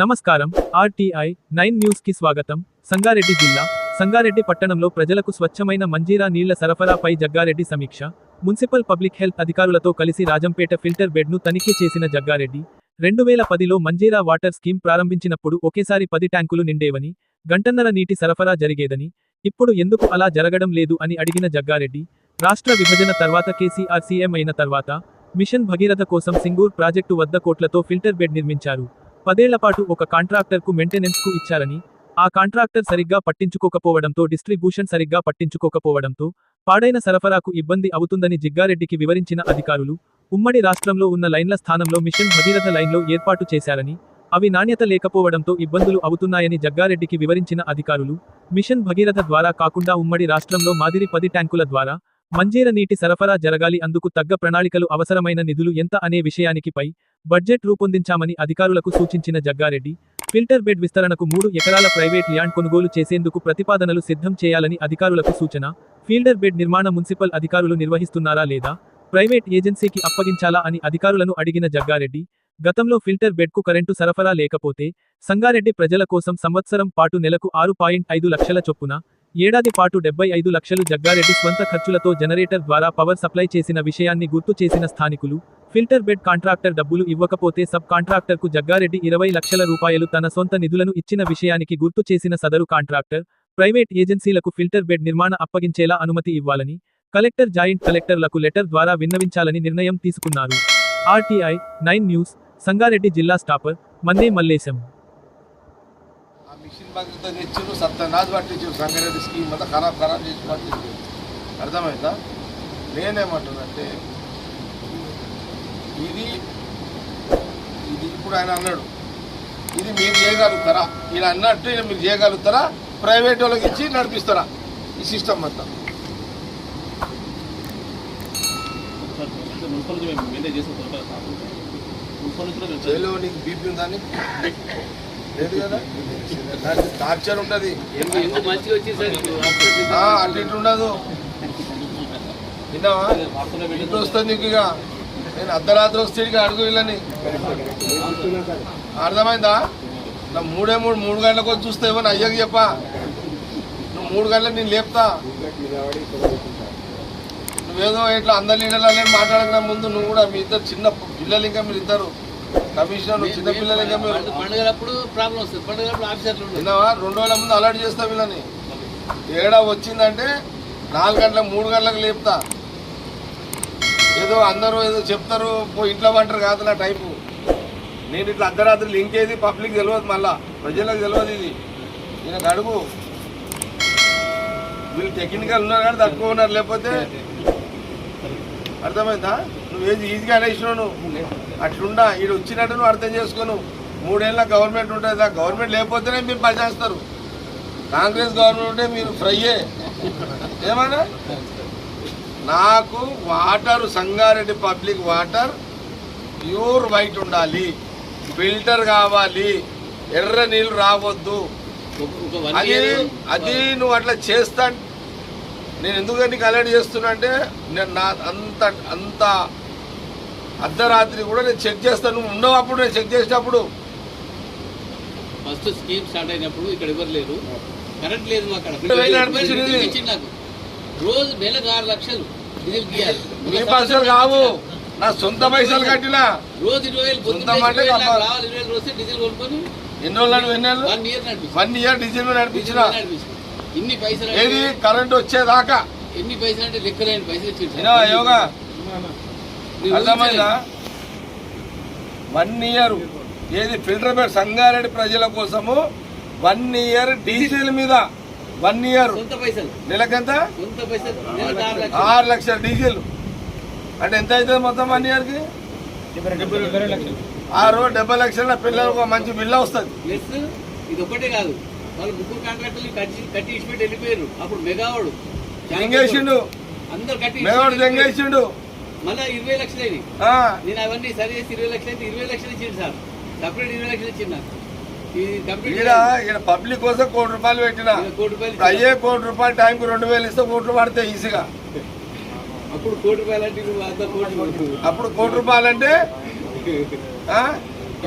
నమస్కారం. RTI nine న్యూస్కి స్వాగతం. సంగారెడ్డి జిల్లా సంగారెడ్డి పట్టణంలో ప్రజలకు స్వచ్ఛమైన మంజీరా నీళ్ళ సరఫరాపై జగ్గారెడ్డి సమీక్ష. మున్సిపల్ పబ్లిక్ హెల్త్ అధికారులతో కలిసి రాజంపేట ఫిల్టర్ బెడ్ను తనిఖీ చేసిన జగ్గారెడ్డి. రెండు వేల పదిలో మంజీరా వాటర్ స్కీమ్ ప్రారంభించినప్పుడు ఒకేసారి పది ట్యాంకులు నిండేవని గంటన్నర నీటి సరఫరా జరిగేదని ఇప్పుడు ఎందుకు అలా జరగడం లేదు అని అడిగిన జగ్గారెడ్డి. రాష్ట్ర విభజన తర్వాత కేసీఆర్ సీఎం అయిన తర్వాత మిషన్ భగీరథ కోసం సింగూర్ ప్రాజెక్టు వద్ద కోట్లతో ఫిల్టర్ బెడ్ నిర్మించారు. పదేళ్ళపాటు ఒక కాంట్రాక్టర్కు మెయింటెనెన్స్కు ఇచ్చారని ఆ కాంట్రాక్టర్ సరిగ్గా పట్టించుకోకపోవడంతో డిస్ట్రిబ్యూషన్ సరిగ్గా పట్టించుకోకపోవడంతో పాడైన సరఫరాకు ఇబ్బంది అవుతుందని జిగ్గారెడ్డికి వివరించిన అధికారులు ఉమ్మడి రాష్ట్రంలో ఉన్న లైన్ల స్థానంలో మిషన్ భగీరథ లైన్లో ఏర్పాటు చేశారని అవి నాణ్యత లేకపోవడంతో ఇబ్బందులు అవుతున్నాయని జగ్గారెడ్డికి వివరించిన అధికారులు మిషన్ భగీరథ ద్వారా కాకుండా ఉమ్మడి రాష్ట్రంలో మాదిరి పది ట్యాంకుల ద్వారా మంజేర నీటి సరఫరా జరగాలి అందుకు తగ్గ ప్రణాళికలు అవసరమైన నిధులు ఎంత అనే విషయానికి పై బడ్జెట్ రూపొందించామని అధికారులకు సూచించిన జగ్గారెడ్డి ఫిల్టర్ బెడ్ విస్తరణకు మూడు ఎకరాల ప్రైవేట్ ల్యాండ్ కొనుగోలు చేసేందుకు ప్రతిపాదనలు సిద్ధం చేయాలని అధికారులకు సూచన ఫీల్డర్ బెడ్ నిర్మాణ మున్సిపల్ అధికారులు నిర్వహిస్తున్నారా లేదా ప్రైవేట్ ఏజెన్సీకి అప్పగించాలా అని అధికారులను అడిగిన జగ్గారెడ్డి గతంలో ఫిల్టర్ బెడ్కు కరెంటు సరఫరా లేకపోతే సంగారెడ్డి ప్రజల కోసం సంవత్సరం పాటు నెలకు ఆరు పాయింట్ ఐదు లక్షల చొప్పున ఏడాది పాటు డెబ్బై ఐదు లక్షలు జగ్గారెడ్డి స్వంత ఖర్చులతో జనరేటర్ ద్వారా పవర్ సప్లై చేసిన విషయాన్ని గుర్తు చేసిన స్థానికులు ఫిల్టర్ బెడ్ కాంట్రాక్టర్ డబ్బులు ఇవ్వకపోతే సబ్ కాంట్రాక్టర్కు జగ్గారెడ్డి ఇరవై లక్షల రూపాయలు తన సొంత నిధులను ఇచ్చిన విషయానికి గుర్తు చేసిన సదరు కాంట్రాక్టర్ ప్రైవేట్ ఏజెన్సీలకు ఫిల్టర్ బెడ్ నిర్మాణ అప్పగించేలా అనుమతి ఇవ్వాలని కలెక్టర్ జాయింట్ కలెక్టర్లకు లెటర్ ద్వారా విన్నవించాలని నిర్ణయం తీసుకున్నారు. ఆర్టీఐ నైన్ న్యూస్ సంగారెడ్డి జిల్లా స్టాపర్ మన్నే మల్లేశం. బాధ్యత తెచ్చిండు సత్యనాథ్ పట్టించారు సంగారెడ్డి స్కీమ్ అంతా ఖరాబ్ ఖరాబ్ చేసి పట్టింది అర్థమైందా? నేనేమంటున్నంటే ఇది ఇది ఇప్పుడు ఆయన అన్నాడు. ఇది మీరు చేయగలుగుతారా? ఈయన అన్నట్టు ఈయన మీరు చేయగలుగుతారా? ప్రైవేట్ వాళ్ళకి ఇచ్చి నడిపిస్తారా? ఈ సిస్టమ్ అంతా జైలు నీకు బీపీ ఉందని లేదు కదా? టార్చర్ ఉంటుంది అటు ఇటు ఉండదు. విన్నావా? ఇంట్లో వస్తుంది నీకు ఇక. నేను అర్ధరాత్రి వస్తే ఇక అడుగు వీళ్ళని. అర్థమైందా? నా మూడే మూడు మూడు గంటలకు వచ్చి చూస్తే ఏమన్నా అయ్యకి చెప్పా. నువ్వు మూడు గంటలకు నేను లేపుతా. నువ్వేదో ఇట్లా అందరి లీడర్లని మాట్లాడక ముందు? నువ్వు కూడా మీ ఇద్దరు చిన్న పిల్లలు ఇంకా మీరు ఇద్దరు. కమిషనర్ మీరు పండుగలప్పుడు ప్రాబ్లం వస్తుంది. పండుగలప్పుడు ఆఫీసర్లు ఉండదు విన్నావా? రెండు రోజుల ముందు అలర్ట్ చేస్తా వీళ్ళని. తేడా వచ్చిందంటే నాలుగు గంటలకు మూడు గంటలకు లేపుతా. ఏదో అందరూ ఏదో చెప్తారు పో ఇంట్లో వంటారు కాదు నా టైపు. నేను ఇట్లా అర్ధరాత్రి లింక్ ఏది పబ్లిక్ తెలియదు మళ్ళా. ప్రజలకు తెలియదు ఇది. నేను అడుగు. వీళ్ళు టెక్నికల్ ఉన్నారు కానీ తక్కువ ఉన్నారు లేకపోతే అర్థమైందా? నువ్వు ఏది ఈజీగా అనేసినావు నువ్వు? అట్లుండా ఈడు వచ్చినట్టు నువ్వు అర్థం చేసుకోను మూడేళ్ళ గవర్నమెంట్ ఉంటుంది ఆ గవర్నమెంట్ లేకపోతేనే మీరు పనిచేస్తారు కాంగ్రెస్ గవర్నమెంట్ ఉంటే మీరు ఫ్రైయే. ఏమన్నా? నాకు water Sangareddy public water pure white ఉండాలి. ఫిల్టర్ కావాలి. ఎర్ర నీళ్ళు రావద్దు. అది అది నువ్వు అట్లా చేస్తా నేను ఎందుకు నీకు అలర్ట్ చేస్తున్నా అంటే నేను నా అంత అంత అర్ధరాత్రి కూడా నేను చెక్ చేస్తాను. నువ్వు ఉన్నావు అప్పుడు నేను చెక్ చేసినప్పుడు ఫస్ట్ స్కీమ్ స్టార్ట్ అయినప్పుడు ఇక్కడ ఎవరు లేరు. కరెంట్ లేదు నాకు. రోజు నెలకు ఆరు లక్షలు డీజిల్ గీయాలి. నీ పైసలు కావు? నా సొంత పైసలు కట్టినా? రోజు ఇరవై వేలు సొంతం ఇరవై వేలు వస్తే డీజిల్ కొనుక్కొని ఎన్ని రోజులు ఎన్ని నెలలు? One year one year diesel నడిపించిన? ఇన్ని పైసలు ఏది? కరెంట్ వచ్చేదాకా. ఎన్ని పైసలు అంటే లెక్కలేని పైసలు యోగా? అర్థమైందా? వన్ ఇయర్ ఏది? ఫిల్టర్ బెడ్ సంగారెడ్డి ప్రజల కోసము వన్ ఇయర్ డీజిల్ మీద. వన్ ఇయర్ నెలకెంత ఆరు లక్షలు. ఆరు లక్షల డీజిల్. అంటే ఎంత అవుతుంది మొత్తం వన్ ఇయర్కి ఆరు డెబ్బై లక్షల పిల్లలకు ఒక మంచి బిల్లు వస్తుంది. ఇది ఒకటే కాదు. వాళ్ళు ముగ్గురు కాంట్రాక్టర్లు కట్టి కట్టి ఇచ్చిపెట్టి వెళ్ళిపోయారు. అప్పుడు మెగావాడు. దెంగేసిండు అందరు కట్టి మేవాడు దెంగేసిండు మళ్ళీ ఇరవై లక్షలు అయినాయి. నేను అవన్నీ సరి చేసి ఇరవై లక్షలు అయితే ఇరవై లక్షలు ఇచ్చింది సార్. సపరేట్ ఇరవై లక్షలు ఈడ పబ్లిక్ కోసం కోటి రూపాయలు పెట్టిన. అయ్యే కోటి రూపాయలు టైంకి రెండు వేలు ఇస్తే కోట్లు పడతాయి ఈజీగా. అప్పుడు కోటి రూపాయలు అంటే. అప్పుడు కోటి రూపాయలు అంటే ఆ,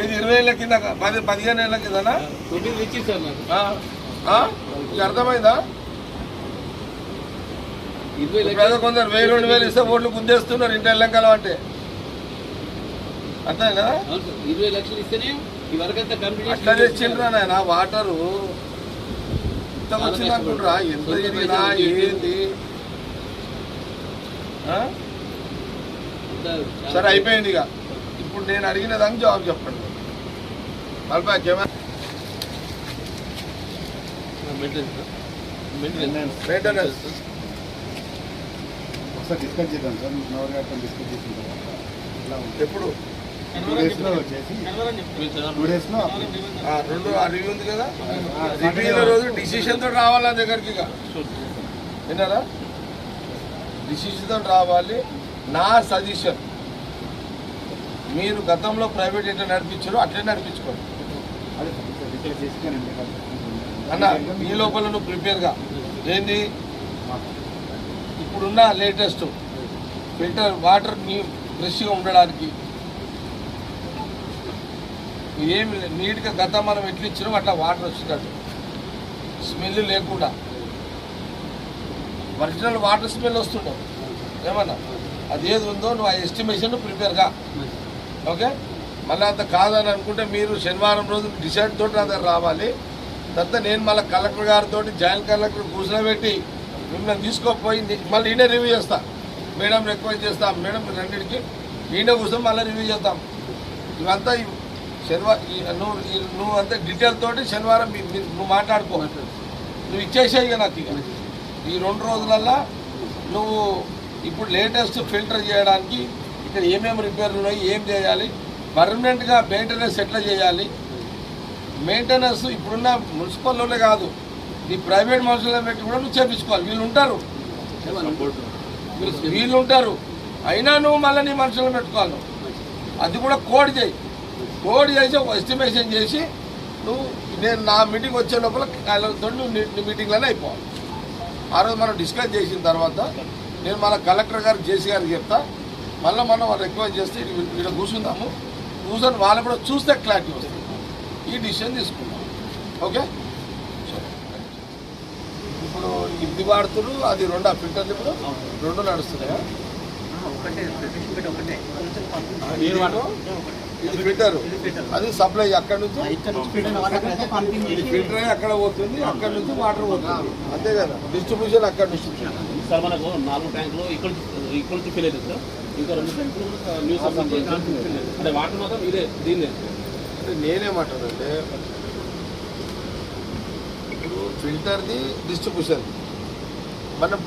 ఏది ఇరవై ఏళ్ళ కింద పది పదిహేను ఏళ్ళ కిందనా? అర్థమైందా? ఇరవై కొందరు వెయ్యి రెండు వేలు ఇస్తే ఓట్లు గుద్దేస్తున్నారు ఇంటి వెళ్ళంకలం అంటే. అంతే కదా ఇరవై లక్షలు ఇస్తేనే అట్లా తెచ్చిండ్రా నాయన వాటరు. ఇంత వచ్చింది అనుకుంటారా? ఎంత తిరిగినా ఏంది? సరే అయిపోయింది ఇక. ఇప్పుడు నేను అడిగిన దానికి జవాబు చెప్పండి. మెయింటెనెన్స్. ఒకసారి డిస్కస్ చేద్దాం సార్ మీకు నవర్ గారితో డిస్కస్ చేసిన తర్వాత ఎలా ఉంది? ఎప్పుడు? టూ డేస్లో వచ్చేసి టూ డేస్లో ఆ, రెండు ఆ రివ్యూ ఉంది కదా? రివ్యూల రోజు డిసిషన్ తోటి రావాలి నా దగ్గరికి ఇక? విన్నారా? డిసిషన్ తోటి రావాలి. నా సజెషన్. మీరు గతంలో ప్రైవేట్ ఎట్లా నడిపించారో అట్లే నడిపించుకోండి అదే సార్ డిస్కస్ చేసుకున్నానండి అన్న ఈ లోపల నువ్వు ప్రిపేర్గా ఏంది? ఇప్పుడున్న లేటెస్ట్ ఫిల్టర్ వాటర్ నీ ఫ్రెష్గా ఉండడానికి. ఏమి నీట్గా గత మనం ఎట్లా ఇచ్చినాం అట్లా వాటర్ వచ్చేటట్టు స్మెల్ లేకుండా. ఒరిజినల్ వాటర్ స్మెల్ వస్తుండవు ఏమన్నా? అది ఏది ఉందో నువ్వు ఆ ఎస్టిమేషన్ ప్రిపేర్గా ఓకే మళ్ళీ అంత కాదని అనుకుంటే మీరు శనివారం రోజు డిసైడ్ తోటి నా దగ్గర రావాలి. తర్వాత నేను మళ్ళీ కలెక్టర్ గారితో జాయింట్ కలెక్టర్ కూర్చోబెట్టి మిమ్మల్ని తీసుకోపోయి మళ్ళీ ఈయన రివ్యూ చేస్తా. మేడం రిక్వెస్ట్ చేస్తా. మేడం రెండింటికి ఈయన కూర్చొని మళ్ళీ రివ్యూ చేస్తాం ఇవంతా శనివారం నువ్వు నువ్వు అంతా డీటెయిల్ తోటి శనివారం నువ్వు మాట్లాడుకో. నువ్వు ఇచ్చేసాయి ఇక నాకు ఇక. ఈ రెండు రోజులల్లా నువ్వు ఇప్పుడు లేటెస్ట్ ఫిల్టర్ చేయడానికి ఇక్కడ ఏమేమి రిపేర్లు ఉన్నాయి ఏం చేయాలి పర్మనెంట్గా మెయింటెనెన్స్ ఎట్లా చేయాలి? మెయింటెనెన్స్ ఇప్పుడున్న మున్సిపల్లోనే కాదు. ఈ ప్రైవేట్ మనుషులను పెట్టి కూడా నువ్వు చేపించుకోవాలి. వీళ్ళు ఉంటారు. వీళ్ళు ఉంటారు. అయినా నువ్వు మళ్ళీ నీ మనుషులను పెట్టుకోవాలి. అది కూడా కోడ్ చేయి. కోడ్ చేసి ఒక ఎస్టిమేషన్ చేసి నువ్వు నేను నా మీటింగ్ వచ్చే లోపల వాళ్ళతో నువ్వు మీటింగ్లోనే అయిపోవాలి. ఆ రోజు మనం డిస్కస్ చేసిన తర్వాత నేను మన కలెక్టర్ గారు జేసీ గారికి చెప్తా. మళ్ళీ మనం రిక్వెస్ట్ చేస్తే ఇక్కడ కూర్చుందాము. కూర్చొని వాళ్ళు కూడా చూస్తే క్లారిటీ వస్తుంది. ఈ డిసిషన్ తీసుకుందాం ఓకే. ఇప్పుడు ఇది వాడుతున్నారు అది రెండు ఆ ఫిల్టర్లు ఇప్పుడు రెండు నడుస్తున్నాయా? ఇది ఫిల్టర్ అది సప్లై అక్కడ నుంచి? ఇది ఫిల్టర్ అక్కడ పోతుంది అక్కడ నుంచి వాటర్ పోతుంది. అంతే కదా? డిస్ట్రిబ్యూషన్ అక్కడ నుంచి. సార్ మనకు నాలుగు ట్యాంకులు ఇక్కడ ఇక్కడ నుంచి ఫిల్ అవుతుంది సార్ ఇంకా రెండు అంటే వాటర్ మాత్రం ఇదే దీన్నే అంటే నేనేమంటానంటే ఇప్పుడు ఫిల్టర్ది డిస్ట్రిబ్యూషన్. మనం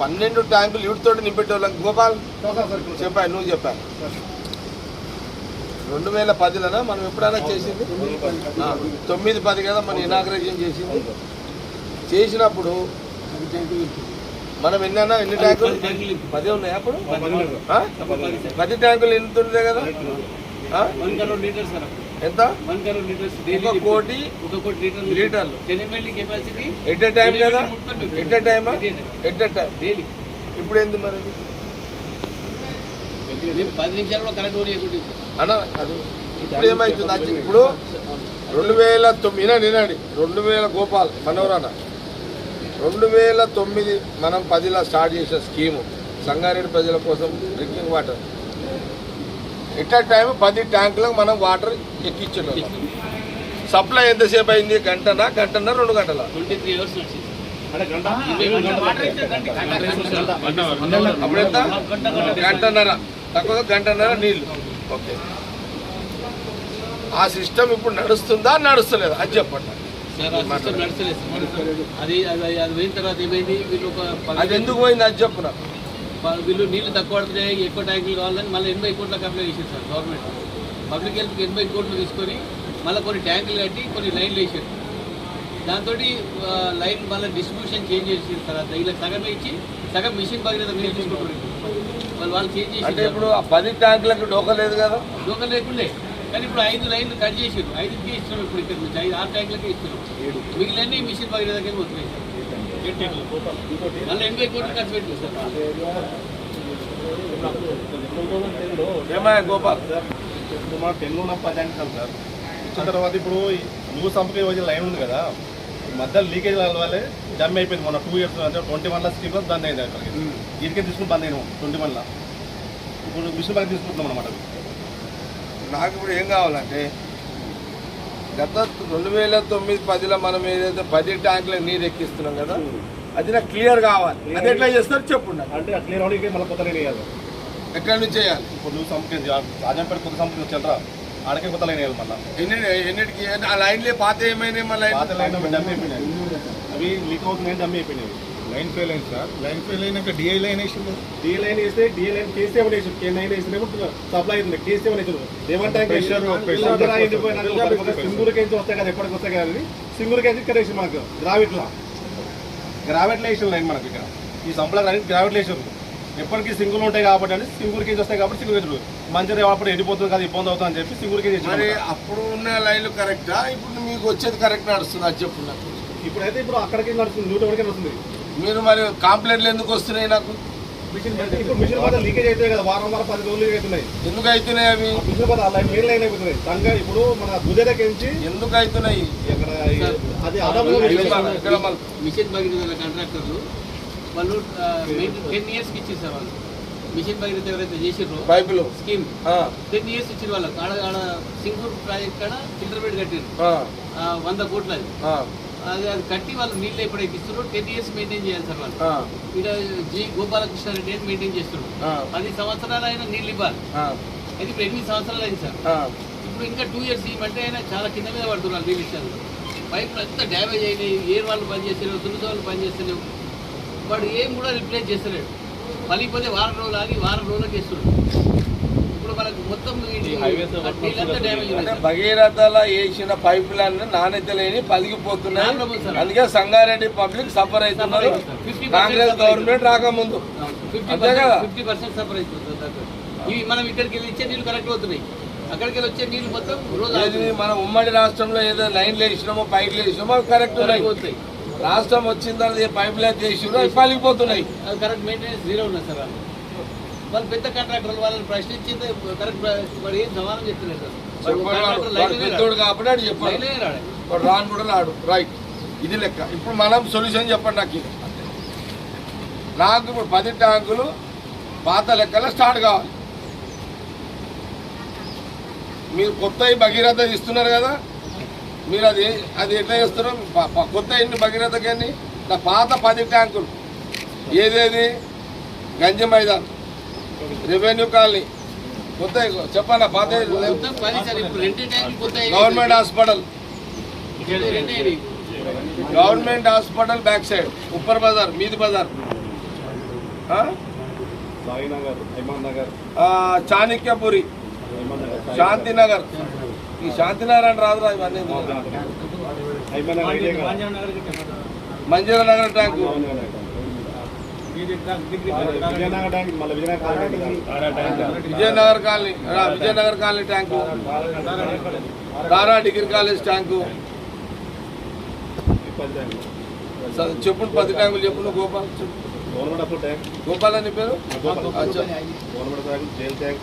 పన్నెండు ట్యాంకులు వీటితో నింపెట్టేవాళ్ళం గోపాల్ చెప్పా నువ్వు చెప్పా రెండు వేల పదిలోనా మనం ఎప్పుడైనా చేసింది? తొమ్మిది పది కదా మనం ఇనాగ్రేషన్ చేసింది. చేసినప్పుడు మనం ఎన్నైనా ఎన్ని ట్యాంకులు? పదే ఉన్నాయి అప్పుడు? పది ట్యాంకులు. ఎంత ఉండే కదా? ఎంత? కోటి ఒక కోటి లీటర్ లీటర్లు. ఎంఎల్టీ కెపాసిటీ ఎట్ టైం కదా? ఎట్ టైమా ఎట్ టైం డైలీ ఇప్పుడు ఏంది మరి? పది నిమిషాలు కూడా కరెంట్ అన్న అది ఇప్పుడు ఏమైతుంది అది ఇప్పుడు రెండు వేల తొమ్మిది వినండి, వినండి. రెండు వేల గోపాల్ మనోరన్న రెండు వేల తొమ్మిది మనం పదిలో స్టార్ట్ చేసిన స్కీము. సంగారెడ్డి ప్రజల కోసం డ్రింకింగ్ వాటర్. ఎట్ టైం పది ట్యాంకులకు మనం వాటర్ ఎక్కించున్నాం సప్లై ఎంతసేపు అయింది? గంటనా? గంటన్నా రెండు గంటల? గంటన్నర. తక్కువ గంటన్నర నీళ్ళు. ఓకే. ఆ సిస్టమ్ ఇప్పుడు నడుస్తుందా? నడుస్తలేదా? అది చెప్పండి. Sir sir. అది అది అది పోయిన తర్వాత ఏమైంది? వీళ్ళు ఒక అది ఎందుకు పోయింది? అది చెప్పు వీళ్ళు నీళ్ళు తక్కువ పడుతున్నాయి ఎక్కువ ట్యాంకులు కావాలని మళ్ళీ ఎనభై కోట్లకు అప్లై చేశారు సార్ గవర్నమెంట్ పబ్లిక్ హెల్త్కి ఎనభై కోట్లు తీసుకొని మళ్ళీ కొన్ని ట్యాంకులు కట్టి కొన్ని లైన్లు వేసారు దాంతో లైన్ మళ్ళీ డిస్ట్రిబ్యూషన్ చేంజ్ చేసి తర్వాత ఇలా సగం ఇచ్చి సగం మిషన్ భగీరథ మీరు తీసుకుంటారు వాళ్ళు వాళ్ళు చేంజ్ చేసి ఇప్పుడు ఆ పది ట్యాంకులకు డోకలేదు కదా? లోకల్ లేకుండే. కానీ ఇప్పుడు ఐదు లైన్లు కట్ చేసారు ఐదుకి ఇస్తున్నాం ఇప్పుడు ఇక్కడ నుంచి. ఐదు ఆరు ట్యాంకులకే ఇస్తున్నాం మిగిలిన మిషన్ భగీరథకే పోతున్నాయి. సార్ మళ్ళీ ఎనభై కోట్లు ఖర్చు పెట్టింది సార్. గోపాల్? ఇప్పుడు మనం టెన్ ఉన్న పది సార్. వచ్చిన తర్వాత ఇప్పుడు నువ్వు సంపక యోజన లైన్ ఉంది కదా. మధ్యలో లీకేజ్ వల్లే జమ్ అయిపోయింది మొన్న టూ ఇయర్స్ అంటే ట్వంటీ వన్లో స్కీమ్ బంద్ అయింది అక్కడికి. దీనికే తీసుకుని బంద్ అయినాం ట్వంటీ వన్లో ఇప్పుడు మిషన్ పైన తీసుకుంటున్నాం అనమాట నాకు ఇప్పుడు ఏం కావాలంటే గత రెండు వేల తొమ్మిది పదిలో మనం ఏదైతే పది ట్యాంకులకు నీరు ఎక్కిస్తున్నాం కదా అది నాకు క్లియర్ కావాలి. అది ఎట్లా చేస్తారు చెప్పు. అంటే క్లియర్ అవడానికి మళ్ళీ కొత్త లైన్ ఎక్కడి నుంచి చేయాలి? ఇప్పుడు నువ్వు సంపక రాజంపేట కొత్త సంపక వచ్చారా ఆడకే కొత్త లైన్ వేయాలి మళ్ళీ. ఎన్ని ఎన్నిటికి? ఆ లైన్లే పాత ఏమైనాయి మా లైన్ పాత లైన్ డమ్ అయిపోయినాయి. అవి లీక్ అవుతున్నాయి డమ్ అయిపోయినాయి. లైన్ ఫెయిల్ అయింది సార్. లైన్ ఫెయిల్ అయినాక డిఐ లైన్ వేసిండు. డీ లైన్ వేస్తే డీ లైన్ కేసీ ఎవరు వేసి కే నైన్ వేసినేమో సప్లై అవుతుంది కేసీ ఎవరు వేసారు ఏమంటే Pressure, pressure. సింగూరు కేంచి వస్తాయి కదా. ఎప్పటికి వస్తాయి కదా. అది సింగూరు ఇక్కడ వేసి మనకు గ్రావిట్లో గ్రావిట్లో వేసిన లైన్ మనకి ఇక్కడ. ఈ సంపల లైన్ గ్రావిట్లో వేసారు ఎప్పటికీ సింగులు ఉంటాయి కాబట్టి అని సింగూరు కేంచి వస్తాయి కాబట్టి సింగూరు వేసారు మంచిగా అప్పుడు ఎండిపోతుంది కదా ఇబ్బంది అవుతుంది అని చెప్పి సింగూరు కేంచి మరి అప్పుడు ఉన్న లైన్లు కరెక్టా ఇప్పుడు మీకు వచ్చేది కరెక్ట్ నడుస్తుంది అది చెప్పు నాకు ఇప్పుడైతే ఇప్పుడు అక్కడికి నడుస్తుంది నూట ఒకటికి నడుస్తుంది మీరు మరి కాంప్లైంట్లు ఎందుకు వస్తున్నాయి నాకు? ఇప్పుడు మిషన్ పాత లీకేజ్ అవుతాయి కదా వారం వారం పది రోజులు అవుతున్నాయి ఎందుకు అవుతున్నాయి అవి? ఇప్పుడు మన ఎందుకు అవుతున్నాయి మిషన్ కాంట్రాక్టర్లు వాళ్ళు టెన్ ఇయర్స్కి ఇచ్చారు సార్ వాళ్ళు. మిషన్ భగీరథ ఎవరైతే చేసిర్రో పైపులు స్కీమ్. టెన్ ఇయర్స్ ఇచ్చిన వాళ్ళకి. ఆడ ఆడ సింగూర్ ప్రాజెక్ట్ కాడ ఫిల్టర్ బెడ్ కట్టారు ఆ, వంద కోట్లు అది. అది అది కట్టి వాళ్ళు నీళ్ళు ఎప్పుడు ఎక్కిస్తున్నారు టెన్ ఇయర్స్ మెయింటైన్ చేయాలి సార్ వాళ్ళు. ఇక్కడ జి గోపాలకృష్ణారెడ్డి అని మెయింటైన్ చేస్తున్నారు పది సంవత్సరాలు అయినా నీళ్ళు ఇవ్వాలి. అది ఇప్పుడు ఎనిమిది సంవత్సరాలు అయింది సార్. ఇప్పుడు ఇంకా టూ ఇయర్స్ ఇవ్వమంటే ఆయన చాలా కింద మీద పడుతున్నారు నీళ్ళు ఇచ్చారు పైపులు అంతా డ్యామేజ్ అయినాయి. ఏర్ వాళ్ళు పని చేస్తలేవు దురుసు వాళ్ళు పని చేస్తలేవు వాడు ఏం కూడా రిప్లేస్ చేస్తలేడు. పలిపోతే వారం రోజులు ఆగి వారం రోజులకు చేస్తున్నాడు ఇప్పుడు మనకు మొత్తం. భగీరథలో వేసిన పైపులన్నీ నాణ్యత లేని పలిగిపోతున్నాయి. అందుకే సంగారెడ్డి పబ్లిక్ సఫర్ అవుతున్నారు Suffer అవుతుంది. 50% కాంగ్రెస్ గవర్నమెంట్ రాకముందు ఫిఫ్టీ అంతే కదా? Fifty percent suffer. ఇవి మనం ఇక్కడికి వెళ్ళి ఇచ్చే నీళ్ళు కరెక్ట్ అవుతున్నాయి అక్కడికి వెళ్ళి వచ్చే నీళ్ళు మొత్తం రోజు. మన ఉమ్మడి రాష్ట్రంలో ఏదో లైన్లు వేసినామో పైపులు వేసినామో అవి కరెక్ట్ ఉన్నాయి కరెక్ట్ అవుతాయి రాష్ట్రం వచ్చిన తర్వాత ఏ పైప్ లైన్ చేసినారో అవి పలిగిపోతున్నాయి అది కరెక్ట్ మెయింటెనెన్స్ జీరో ఉన్నది సార్ వాళ్ళు పెద్ద కాంట్రాక్టర్లు వాళ్ళని ప్రశ్నించింది కరెక్ట్ వాడు ఏం సార్. కాంట్రాక్టర్ పెద్దోడు రాడు. కాబట్టి వాడు చెప్పాడు. వాడు రాను కూడా రాడు రైట్ ఇది లెక్క ఇప్పుడు మనం సొల్యూషన్ చెప్పండి నాకు ఇది. నాకు ఇప్పుడు పది ట్యాంకులు పాత లెక్కలో స్టార్ట్ కావాలి మీరు కొత్త భగీరథ ఇస్తున్నారు కదా మీరు అది అది ఎట్లా చేస్తున్నారు? కొత్త ఎన్ని భగీరథ కానీ నా పాత పది ట్యాంకులు. ఏదేది? గంజి మైదాన్. Revenue colony. కొత్త చెప్పండి పాత government hospital. Government hospital back side. Uppar Bazaar మీది బజార్. చాణక్యపురి. శాంతినగర్. ఈ శాంతినగర్ అని రాదురా ఇవన్నీ. Manjira Nagar tank. Vijayanagar colony. Vijayanagar colony. Tank. Tara degree college tank. ఈ పది ట్యాంకులు చెప్పు నువ్వు గోపాల్. గోపాల్ అని పేరు? Jail tank